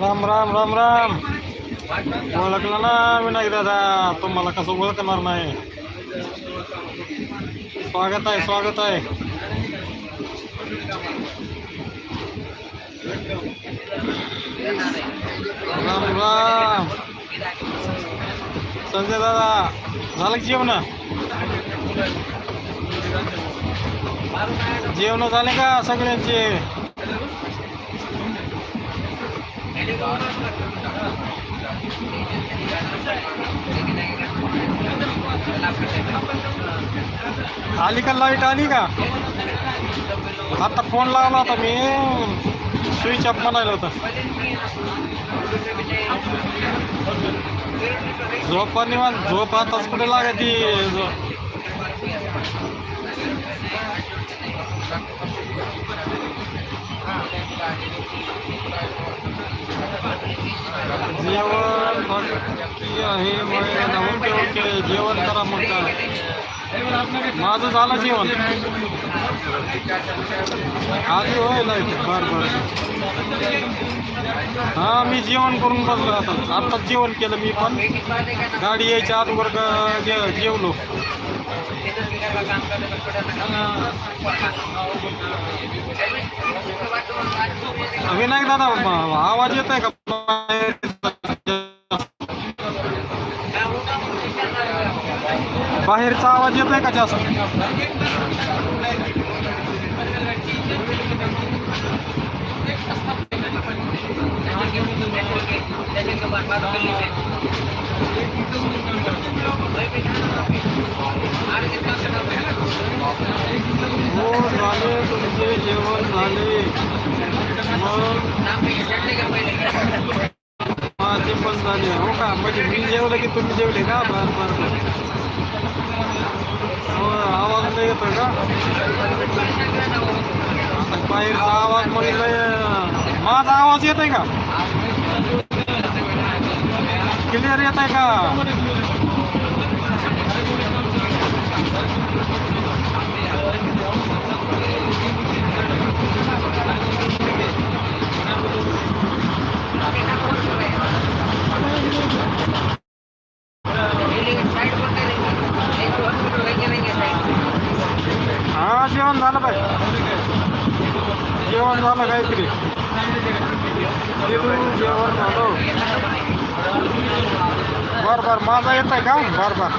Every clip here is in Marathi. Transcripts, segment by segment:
राम राम राम राम. ओळखला ना विनायक दादा. तुम्हाला कसं ओळखणार नाही. स्वागत आहे स्वागत आहे. राम राम. संजय दादा झालं की जेवण? जेवण झाले का सगळ्यांचे? आली का लाइट आली का? आता फोन लावला होता मी. स्विच ऑफ म्हणायला होतं. झोप निवांत. झोप आताच कुठे लागायची जेवण बाकी आहे मग ओके ओके जेवण करा मग काय माझं झालं जेवण. आधी होय लाइट बरं बरं. हां मी जेवण करून बसलो आता. आत्ताच जेवण केलं मी पण. गाडी यायच्या आतवर जे- जेवलो. विनायक दादा आवाज येत आहे का? बाहेरचा आवाज येत नाही का जास्त? हो झाले तुमचे जेवण झाले. मग माझे पण झाले. हो का? म्हणजे मी जेवलं की तुम्ही जेवले का? बरं बरं बरं. आवाज नाही येतो का? आता बाहेरचा आवाज म्हणजे माझा आवाज येत आहे का क्लिअर येत आहे का? जेवण झालं पाहिजे जेवण झालं काहीतरी. तिथून जेवण झालं. बर बर माझा येत आहे का? बर बर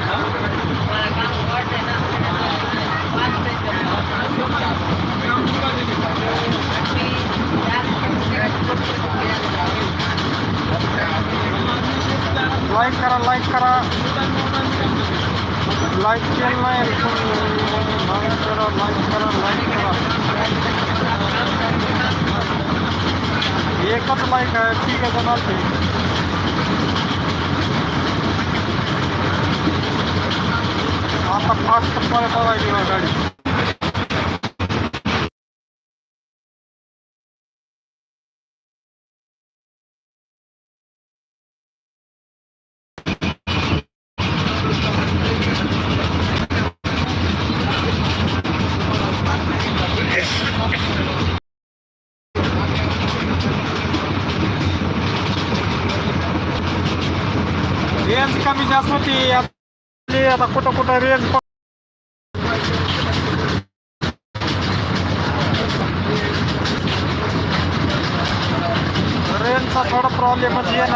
लाईक करा लाईक करा. लाईक केलं नाही. करा करा लाईक करा एकच लाईक आहे ठीक आहे चालते आता फास्ट पळायची बा गाडी. रेंज कमी जास्त होती. आता कुठं कुठं रेंज रेंजचा थोडा प्रॉब्लेमच येणार.